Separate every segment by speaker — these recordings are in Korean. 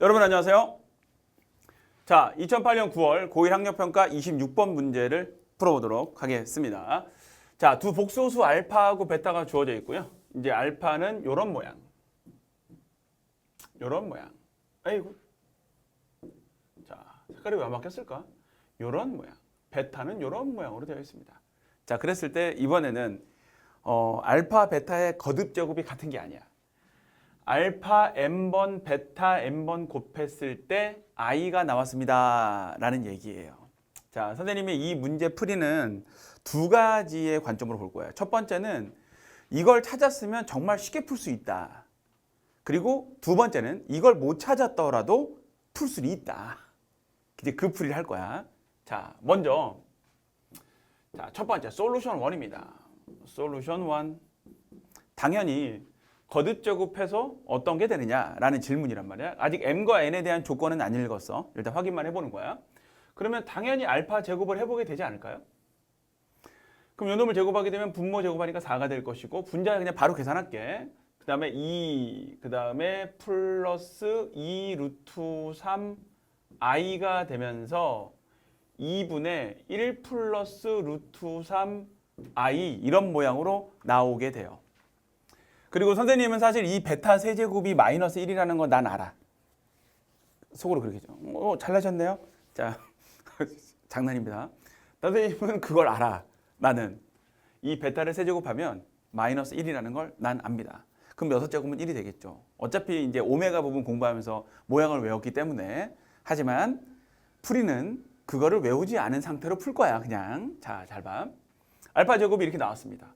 Speaker 1: 여러분 안녕하세요. 자, 2008년 9월 고1 학력평가 26번 문제를 풀어보도록 하겠습니다. 자, 두 복소수 알파하고 베타가 주어져 있고요. 이제 알파는 이런 모양. 이런 모양. 아이고. 자, 색깔이 왜 안 바뀌었을까? 이런 모양. 베타는 이런 모양으로 되어 있습니다. 자, 그랬을 때 이번에는 어, 알파, 베타의 거듭 제곱이 같은 게 아니야. 알파 n번 베타 n번 곱했을 때 i가 나왔습니다. 라는 얘기예요. 자, 선생님이 이 문제 풀이는 두 가지의 관점으로 볼 거예요. 첫 번째는 이걸 찾았으면 정말 쉽게 풀 수 있다. 그리고 두 번째는 이걸 못 찾았더라도 풀수 있다. 이제 그 풀이를 할 거야. 자, 먼저 자, 첫 번째 솔루션 1입니다. 솔루션 1. 당연히 거듭 제곱해서 어떤 게 되느냐라는 질문이란 말이야. 아직 m과 n에 대한 조건은 안 읽었어. 일단 확인만 해보는 거야. 그러면 당연히 알파 제곱을 해보게 되지 않을까요? 그럼 요 놈을 제곱하게 되면 분모 제곱하니까 4가 될 것이고 분자 그냥 바로 계산할게. 그 다음에 2, 그 다음에 플러스 2 루트 3 i가 되면서 2분의 1 플러스 루트 3 i 이런 모양으로 나오게 돼요. 그리고 선생님은 사실 이 베타 세제곱이 마이너스 1이라는 건 난 알아. 속으로 그렇게 죠 어, 잘나셨네요. 자, 장난입니다. 선생님은 그걸 알아. 나는 이 베타를 세제곱하면 마이너스 1이라는 걸 난 압니다. 그럼 여섯 제곱은 1이 되겠죠. 어차피 이제 오메가 부분 공부하면서 모양을 외웠기 때문에 하지만 풀이는 그거를 외우지 않은 상태로 풀 거야. 그냥 자, 잘 봐. 알파 제곱이 이렇게 나왔습니다.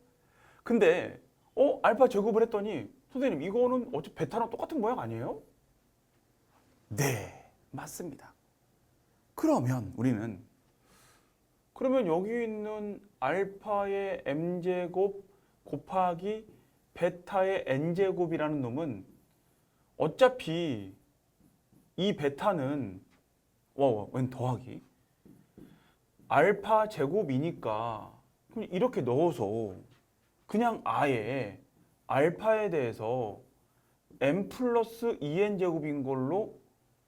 Speaker 1: 근데 어 알파 제곱을 했더니 선생님 이거는 어차피 베타랑 똑같은 모양 아니에요? 네 맞습니다. 그러면 우리는 그러면 여기 있는 알파의 m 제곱 곱하기 베타의 n 제곱이라는 놈은 어차피 이 베타는 와웬 더하기 알파 제곱이니까 그럼 이렇게 넣어서 그냥 아예 알파에 대해서 m 플러스 2n 제곱인 걸로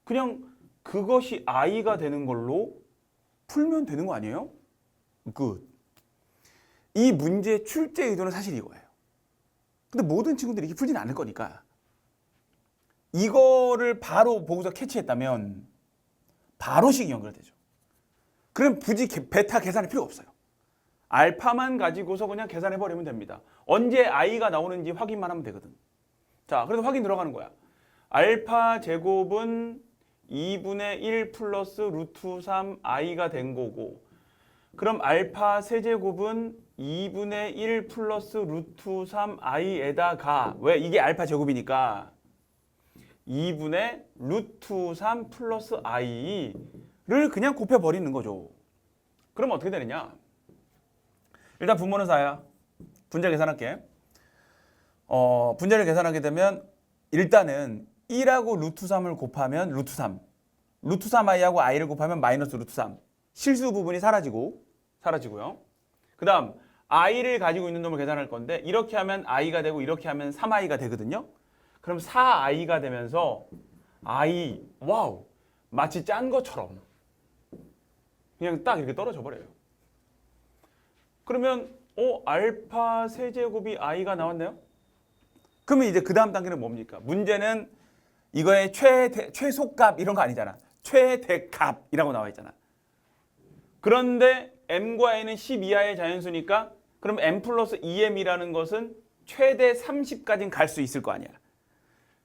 Speaker 1: 그냥 그것이 i가 되는 걸로 풀면 되는 거 아니에요? 굿. 이 문제의 출제 의도는 사실 이거예요. 근데 모든 친구들이 이렇게 풀지는 않을 거니까 이거를 바로 보고서 캐치했다면 바로식 연결되죠. 그럼 굳이 게- 베타 계산할 필요 없어요. 알파만 가지고서 그냥 계산해 버리면 됩니다. 언제 i가 나오는지 확인만 하면 되거든. 자, 그래서 확인 들어가는 거야. 알파 제곱은 2분의 1 플러스 루트 3 i가 된 거고 그럼 알파 세제곱은 2분의 1 플러스 루트 3 i에다가 왜 이게 알파 제곱이니까 2분의 루트 3 플러스 i를 그냥 곱해 버리는 거죠. 그럼 어떻게 되느냐? 일단 분모는 4야. 분자 계산할게. 어, 분자를 계산하게 되면 일단은 1하고 루트 3을 곱하면 루트 3. 루트 3i하고 i를 곱하면 마이너스 루트 3. 실수 부분이 사라지고 사라지고요. 그 다음 i를 가지고 있는 놈을 계산할 건데 이렇게 하면 i가 되고 이렇게 하면 3i가 되거든요. 그럼 4i가 되면서 i 와우 마치 짠 것처럼 그냥 딱 이렇게 떨어져 버려요. 그러면 어 알파 세제곱이 i가 나왔네요. 그러면 이제 그 다음 단계는 뭡니까? 문제는 이거의 최대, 최소값 이런 거 아니잖아. 최대값이라고 나와 있잖아. 그런데 m과 n은 10 이하의 자연수니까 그럼 m 플러스 2m이라는 것은 최대 30까지는 갈 수 있을 거 아니야.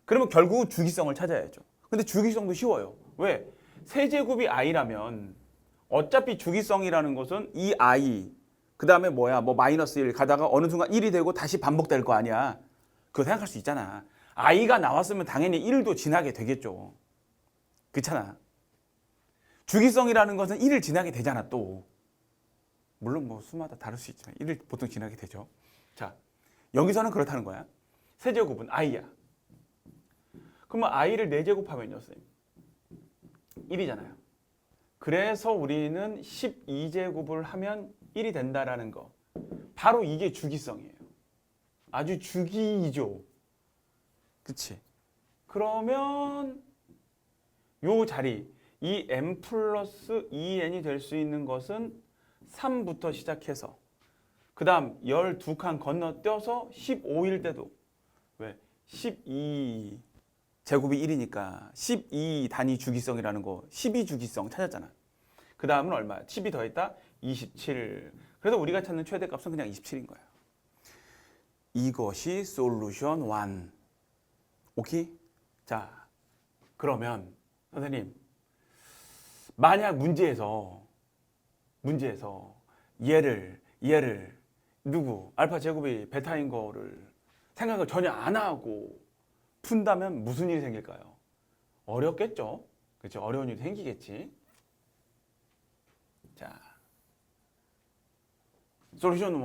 Speaker 1: 그러면 결국은 주기성을 찾아야죠. 근데 주기성도 쉬워요. 왜? 세제곱이 i라면 어차피 주기성이라는 것은 이 i 그 다음에 뭐야 뭐 마이너스 1 가다가 어느 순간 1이 되고 다시 반복될 거 아니야. 그거 생각할 수 있잖아. i가 나왔으면 당연히 1도 지나게 되겠죠. 그렇잖아. 주기성이라는 것은 1을 지나게 되잖아 또. 물론 뭐 수마다 다를 수 있지만 1을 보통 지나게 되죠. 자, 여기서는 그렇다는 거야. 세제곱은 i야. 그러면 i를 4제곱하면요, 선생님. 1이잖아요. 그래서 우리는 12제곱을 하면 1이 된다라는 거. 바로 이게 주기성이에요. 아주 주기이죠. 그치? 그러면 요 자리 이 m 플러스 2n이 될 수 있는 것은 3부터 시작해서 그 다음 12칸 건너뛰어서 15일 때도 왜? 12 제곱이 1이니까 12 단위 주기성이라는 거 12 주기성 찾았잖아. 그 다음은 얼마야? 10이 더했다? 27. 그래서 우리가 찾는 최대값은 그냥 27인 거야. 이것이 솔루션 1. 오케이? 자, 그러면 선생님 만약 문제에서 문제에서 얘를 얘를 누구 알파 제곱이 베타인 거를 생각을 전혀 안 하고 푼다면 무슨 일이 생길까요? 어렵겠죠. 그렇죠. 어려운 일이 생기겠지. 자, 솔루션 1.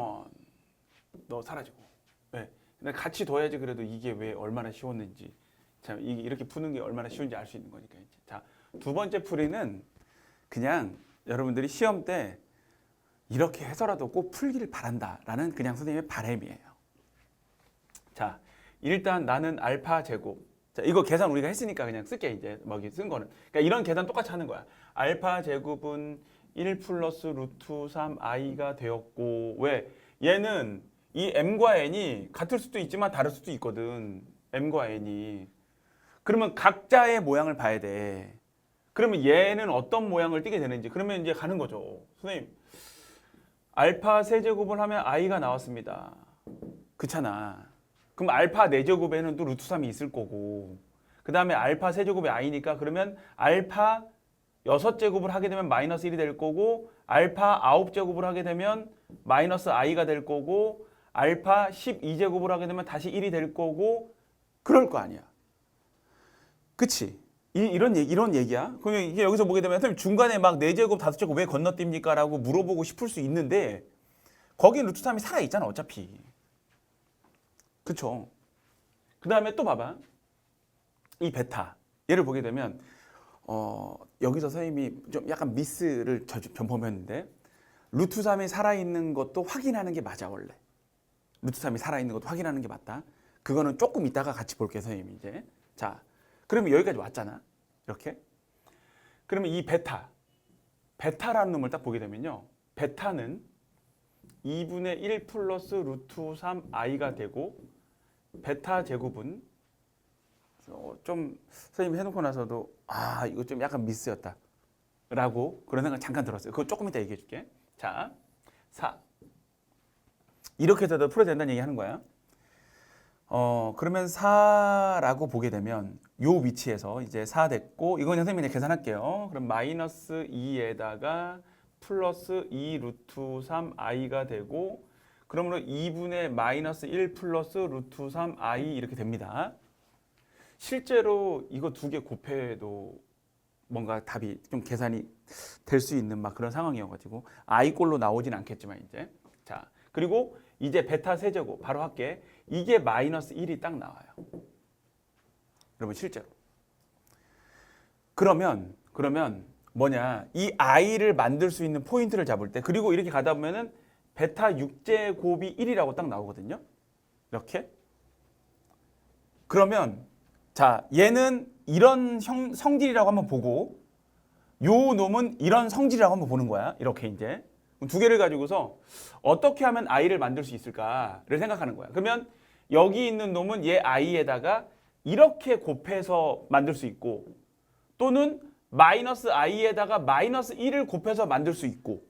Speaker 1: 너 사라지고. 네. 근데 같이 둬야지 그래도 이게 왜 얼마나 쉬웠는지 참 이렇게 푸는 게 얼마나 쉬운지 알 수 있는 거니까. 자, 두 번째 풀이는 그냥 여러분들이 시험 때 이렇게 해서라도 꼭 풀기를 바란다라는 그냥 선생님의 바람이에요. 자, 일단 나는 알파 제곱. 자, 이거 계산 우리가 했으니까 그냥 쓸게 이제 뭐기 쓴 거는. 그러니까 이런 계산 똑같이 하는 거야. 알파 제곱은 1 플러스 루트 3 i가 되었고 왜? 얘는 이 m과 n이 같을 수도 있지만 다를 수도 있거든. m과 n이. 그러면 각자의 모양을 봐야 돼. 그러면 얘는 어떤 모양을 띠게 되는지 그러면 이제 가는 거죠. 선생님, 알파 세제곱을 하면 i가 나왔습니다. 그렇잖아. 그럼 알파 4제곱에는 또 루트 3이 있을 거고 그 다음에 알파 세제곱이 i니까 그러면 알파 6제곱을 하게 되면 마이너스 1이 될 거고 알파 9제곱을 하게 되면 마이너스 i가 될 거고 알파 12제곱을 하게 되면 다시 1이 될 거고 그럴 거 아니야. 그치? 이, 이런 얘기, 이런 얘기야. 그러면 이게 여기서 보게 되면 중간에 막 4제곱, 5제곱 왜 건너뜁니까? 라고 물어보고 싶을 수 있는데 거기 루트 3이 살아있잖아 어차피. 그쵸? 그 다음에 또 봐봐. 이 베타. 얘를 보게 되면 어, 여기서 선생님이 좀 약간 미스를 저- 범했는데 루트 3이 살아있는 것도 확인하는 게 맞아 원래. 루트 3이 살아있는 것도 확인하는 게 맞다. 그거는 조금 이따가 같이 볼게요 선생님 이제. 자, 그러면 여기까지 왔잖아. 이렇게. 그러면 이 베타. 베타라는 놈을 딱 보게 되면요. 베타는 2분의 1 플러스 루트 3 i가 되고 베타 제곱은 어, 좀 선생님 해놓고 나서도 아 이거 좀 약간 미스였다. 라고 그런 생각 잠깐 들었어요. 그거 조금 이따 얘기해 줄게. 자 4. 이렇게 해서도 풀어야 된다는 얘기 하는 거야. 어 그러면 4라고 보게 되면 요 위치에서 이제 4 됐고 이건 선생님이 계산할게요. 그럼 마이너스 2에다가 플러스 2 루트 3 i가 되고 그러므로 2분의 마이너스 1 플러스 루트 3 i 이렇게 됩니다. 실제로 이거 두 개 곱해도 뭔가 답이 좀 계산이 될 수 있는 막 그런 상황이어가지고 i 꼴로 나오진 않겠지만 이제 자 그리고 이제 베타 세제곱 바로 할게 이게 마이너스 1이 딱 나와요. 여러분 실제로 그러면 그러면 뭐냐 이 i를 만들 수 있는 포인트를 잡을 때 그리고 이렇게 가다 보면은 베타 6제곱이 1이라고 딱 나오거든요. 이렇게. 그러면 자, 얘는 이런 형, 성질이라고 한번 보고 요 놈은 이런 성질이라고 한번 보는 거야. 이렇게 이제. 두 개를 가지고서 어떻게 하면 i를 만들 수 있을까를 생각하는 거야. 그러면 여기 있는 놈은 얘 i에다가 이렇게 곱해서 만들 수 있고 또는 마이너스 i에다가 마이너스 1을 곱해서 만들 수 있고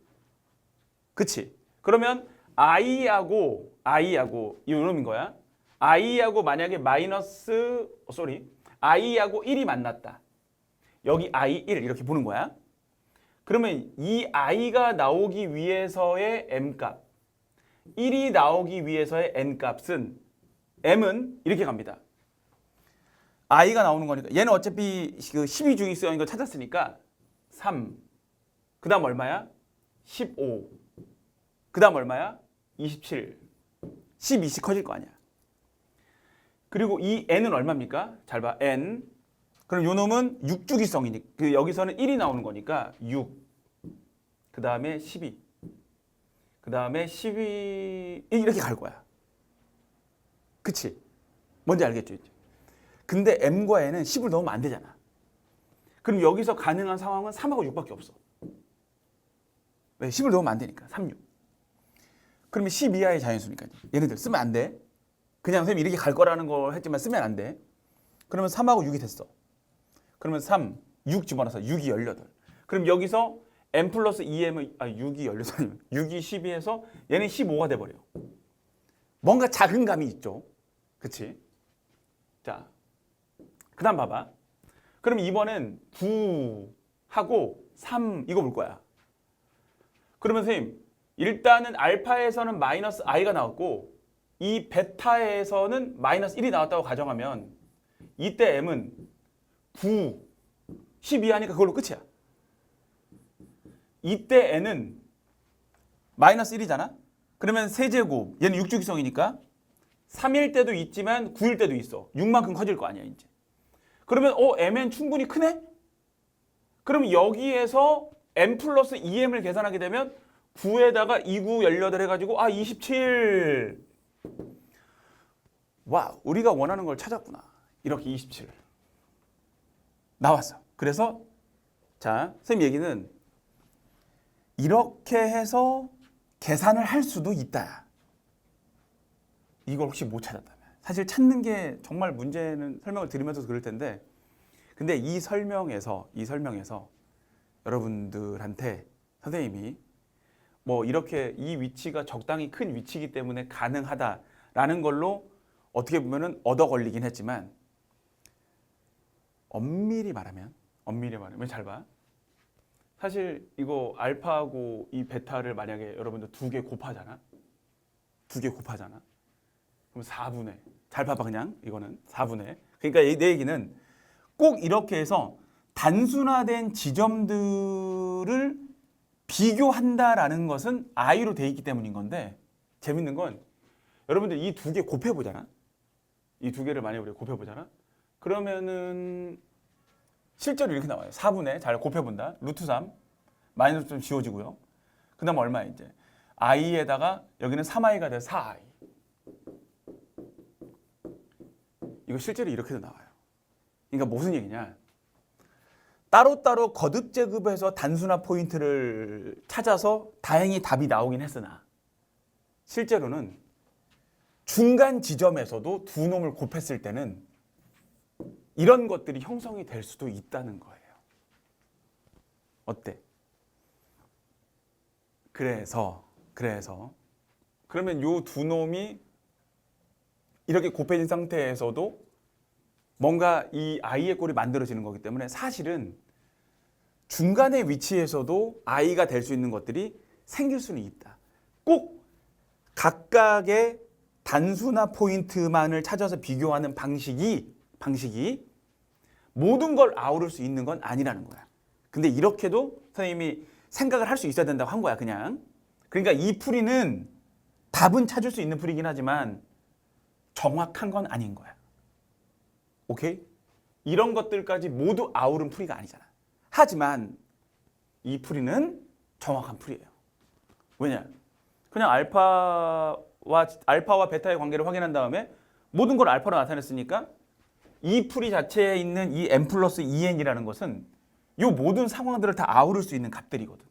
Speaker 1: 그치? 그러면 i하고 i하고 이 놈인 거야. I하고 만약에 마이너스 어, 쏘리 i하고 1이 만났다. 여기 i 1 이렇게 보는 거야. 그러면 이 i가 나오기 위해서의 m 값, 1이 나오기 위해서의 n 값은 m은 이렇게 갑니다. i가 나오는 거니까 얘는 어차피 그 12중위성인 거 찾았으니까 3. 그 다음 얼마야? 15. 그 다음 얼마야? 27. 10, 20 커질 거 아니야. 그리고 이 n은 얼마입니까? 잘 봐. n. 그럼 요 놈은 6주기성이니까 그 여기서는 1이 나오는 거니까 6. 그다음에 12. 그다음에 12 이렇게 갈 거야. 그치? 뭔지 알겠죠? 근데 m과 n은 10을 넣으면 안 되잖아. 그럼 여기서 가능한 상황은 3하고 6밖에 없어. 왜? 10을 넣으면 안 되니까. 3, 6. 그러면 10 이하의 자연수니까. 얘네들 쓰면 안 돼. 그냥 선생님이 이렇게 갈 거라는 걸 했지만 쓰면 안 돼. 그러면 3하고 6이 됐어. 그러면 3, 6 집어넣어서 6이 18. 그럼 여기서 n 플러스 2m은 아 6이 16아니면 6이 12에서 얘는 15가 돼 버려. 뭔가 작은 감이 있죠. 그치? 자. 그 다음 봐봐. 그럼 이번엔 9하고 3 이거 볼 거야. 그러면 선생님 일단은 알파에서는 마이너스 i가 나왔고 이 베타에서는 마이너스 1이 나왔다고 가정하면 이때 m은 9, 12 하니까 그걸로 끝이야. 이때 n은 마이너스 1이잖아? 그러면 세제곱, 얘는 6주기성이니까 3일 때도 있지만 9일 때도 있어. 6만큼 커질 거 아니야, 이제. 그러면 어, mn 충분히 크네? 그럼 여기에서 m 플러스 2m을 계산하게 되면 9에다가 2, 9, 18 해가지고 아, 27. 와, 우리가 원하는 걸 찾았구나. 이렇게 27. 나왔어. 그래서 자, 선생님 얘기는 이렇게 해서 계산을 할 수도 있다. 이걸 혹시 못 찾았다면. 사실 찾는 게 정말 문제는 설명을 드리면서 그럴 텐데 근데 이 설명에서 이 설명에서 여러분들한테 선생님이 뭐 이렇게 이 위치가 적당히 큰 위치이기 때문에 가능하다라는 걸로 어떻게 보면은 얻어 걸리긴 했지만 엄밀히 말하면 엄밀히 말하면 잘 봐. 사실 이거 알파하고 이 베타를 만약에 여러분들 두 개 곱하잖아. 두 개 곱하잖아. 그럼 4분의 잘 봐봐 그냥 이거는 4분의 그러니까 이- 내 얘기는 꼭 이렇게 해서 단순화된 지점들을 비교한다라는 것은 i로 돼 있기 때문인 건데 재밌는 건 여러분들 이 두 개 곱해 보잖아. 이 두 개를 만약에 우리가 곱해 보잖아. 그러면은 실제로 이렇게 나와요. 4분의 잘 곱해 본다. 루트 3 마이너스 좀 지워지고요. 그 다음 얼마 이제 i에다가 여기는 3i가 돼서 4i. 이거 실제로 이렇게도 나와요. 그러니까 무슨 얘기냐? 따로따로 거듭 제곱해서 단순화 포인트를 찾아서 다행히 답이 나오긴 했으나 실제로는 중간 지점에서도 두 놈을 곱했을 때는 이런 것들이 형성이 될 수도 있다는 거예요. 어때? 그래서 그래서 그러면 요 두 놈이 이렇게 곱해진 상태에서도 뭔가 이 i의 꼴이 만들어지는 거기 때문에 사실은 중간의 위치에서도 i가 될 수 있는 것들이 생길 수는 있다. 꼭 각각의 단순화 포인트만을 찾아서 비교하는 방식이 방식이 모든 걸 아우를 수 있는 건 아니라는 거야. 근데 이렇게도 선생님이 생각을 할 수 있어야 된다고 한 거야, 그냥. 그러니까 이 풀이는 답은 찾을 수 있는 풀이긴 하지만 정확한 건 아닌 거야. 오케이? 이런 것들까지 모두 아우른 풀이가 아니잖아. 하지만 이 풀이는 정확한 풀이에요. 왜냐? 그냥 알파와 알파와 베타의 관계를 확인한 다음에 모든 걸 알파로 나타냈으니까 이 풀이 자체에 있는 이 n 플러스 2n이라는 것은 이 모든 상황들을 다 아우를 수 있는 값들이거든.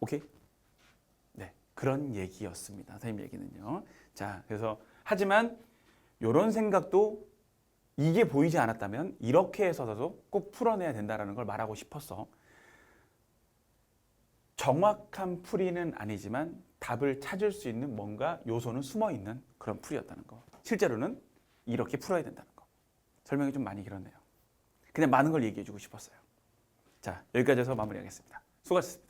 Speaker 1: 오케이? 네, 그런 얘기였습니다. 선생님 얘기는요. 자, 그래서 하지만 이런 생각도 이게 보이지 않았다면 이렇게 해서도 꼭 풀어내야 된다라는 걸 말하고 싶었어. 정확한 풀이는 아니지만 답을 찾을 수 있는 뭔가 요소는 숨어 있는 그런 풀이었다는 거. 실제로는 이렇게 풀어야 된다는 거. 설명이 좀 많이 길었네요. 그냥 많은 걸 얘기해 주고 싶었어요. 자, 여기까지 해서 마무리하겠습니다. 수고하셨습니다.